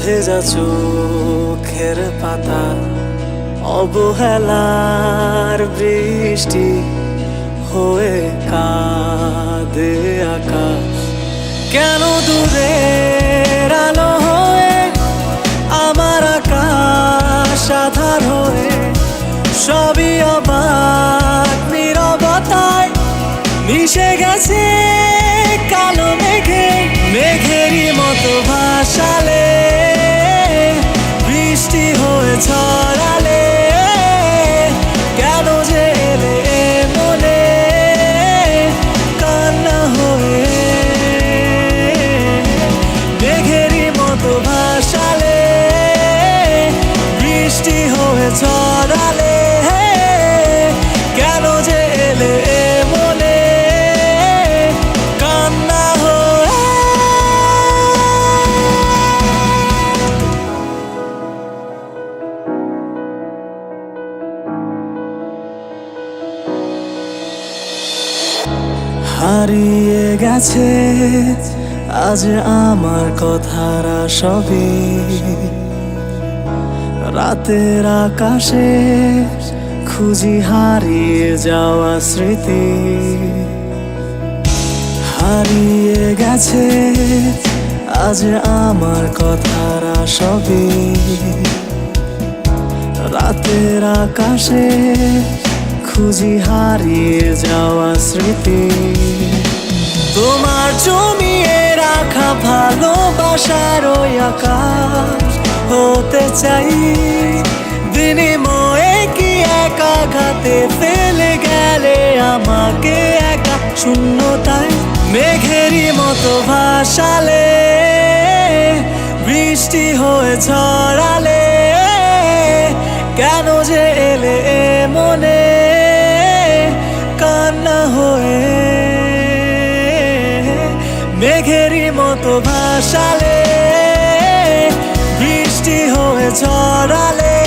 ভেজা চোখের পাতা, অবহেলার বৃষ্টি হয়ে কাঁদে আকাশ। কেন দূরের আলো হয়ে, আমার আকাশ আধার হয়ে, সবই অবাক, নীরবতায় মিশে গেছে? ছড়ালে কেন যে এলে মনে কান্না হয়ে হারিয়ে গেছে আজ আমার কথারা সবই রাতের আকাশে খুঁজি হারিয়ে যাওয়া স্মৃতি। হারিয়ে গেছে, আজ আমার কথারা সবই রাতের আকাশে খুঁজি হারিয়ে যাওয়া স্মৃতি। তোমার জমিয়ে রাখা ভালোবাসার ওই আকাশ। হতে চাই। বিনিময়ে কি একা ঘাতে ফেলে গেলে আমাকে একা? শূন্যতায় মেঘেরই মতো ভাসালে, বৃষ্টি হয়ে ছড়ালে। কেন যে এলে মনে কান্না হয়ে? মেঘেরই মতো ভাসালে। হয়ে